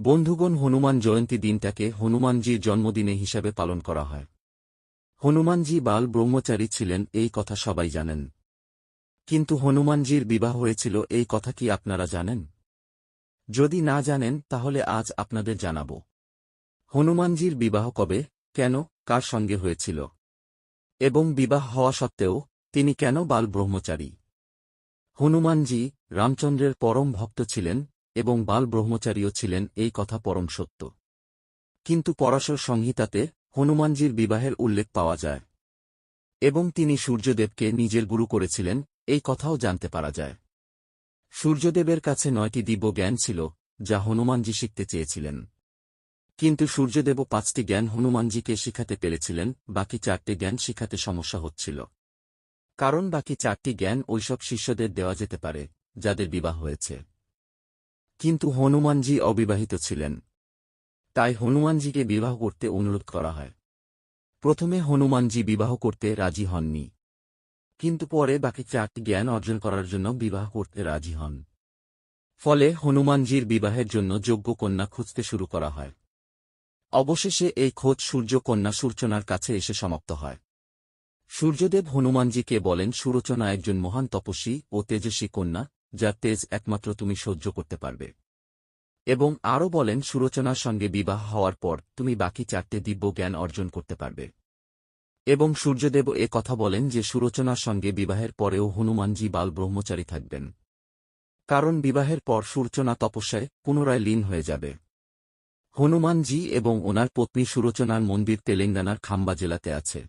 বন্ধুগণ, হনুমান জয়ন্তী দিনটাকে হনুমানজির জন্মদিনে হিসাবে পালন করা হয়। হনুমানজি বাল ব্রহ্মচারী ছিলেন, এই কথা সবাই জানেন। কিন্তু হনুমানজির বিবাহ হয়েছিল, এই কথা কি আপনারা জানেন? যদি না জানেন, তাহলে আজ আপনাদের জানাব। হনুমানজির বিবাহ কবে, কেন, কার সঙ্গে হয়েছিল? এবং বিবাহ হওয়া সত্ত্বেও, তিনি কেন বাল ব্রহ্মচারী? হনুমানজি রামচন্দ্রের পরম ভক্ত ছিলেন এবং বাল ব্রহ্মচারীও ছিলেন এই কথা পরম সত্য। কিন্তু পরাশর সংহিতাতে হনুমানজির বিবাহের উল্লেখ পাওয়া যায়। এবং তিনি সূর্যদেবকে নিজের গুরু করেছিলেন, এই কথাও জানতে পারা যায়। সূর্যদেবের কাছে নয়টি দিব্য জ্ঞান ছিল, যা হনুমানজি শিখতে চেয়েছিলেন। কিন্তু সূর্যদেবও পাঁচটি জ্ঞান হনুমানজিকে শিখাতে পেরেছিলেন, বাকি চারটি জ্ঞান শিখাতে সমস্যা হচ্ছিল। কারণ বাকি চারটি জ্ঞান ওইসব শিষ্যদের দেওয়া যেতে পারে, যাদের বিবাহ হয়েছে। কিন্তু হনুমানজি অবিবাহিত ছিলেন। তাই হনুমানজিকে বিবাহ করতে অনুরোধ করা হয়। প্রথমে হনুমানজি বিবাহ করতে রাজি হননি। কিন্তু পরে বাকি চারটি জ্ঞান অর্জন করার জন্য বিবাহ করতে রাজি হন। ফলে হনুমানজির বিবাহের জন্য যোগ্য কন্যা খুঁজতে শুরু করা হয়। অবশেষে এই খোঁজ সূর্যকন্যা সূর্চনার কাছে এসে সমাপ্ত হয়। সূর্যদেব হনুমানজিকে বলেন সুরচনা একজন মহান তপস্বী ও তেজস্বী কন্যা যার তেজ একমাত্র তুমি সহ্য করতে পারবে। এবং আরও বলেন, সুরচনার সঙ্গে বিবাহ হওয়ার পর তুমি বাকি চারটে দিব্য জ্ঞান অর্জন করতে পারবে। এবং সূর্যদেব এ কথা বলেন যে, সুরচনার সঙ্গে বিবাহের পরেও হনুমানজি বাল ব্রহ্মচারী থাকবেন। কারণ বিবাহের পর সূর্চনা তপস্যায় পুনরায় লীন হয়ে যাবে। হনুমানজি এবং ওনার পত্নী সুরচনার মন্দির তেলেঙ্গানার খাম্বা জেলাতে আছে।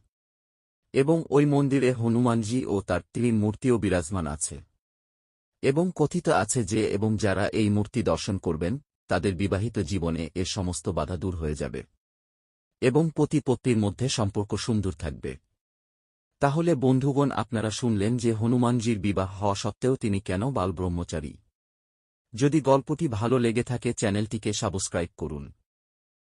এবং ওই মন্দিরে হনুমানজি ও তার তিন মূর্তিও বিরাজমান আছে। এবং কথিত আছে যে, এবং যারা এই মূর্তি দর্শন করবেন, তাদের বিবাহিত জীবনে এ সমস্ত বাধা দূর হয়ে যাবে। এবং পতি পত্নীর মধ্যে সম্পর্ক সুন্দর থাকবে। তাহলে বন্ধুগণ, আপনারা শুনলেন যে হনুমানজির বিবাহ হওয়া সত্ত্বেও তিনি কেন বাল ব্রহ্মচারী যদি গল্পটি ভালো লেগে থাকে, চ্যানেলটিকে সাবস্ক্রাইব করুন।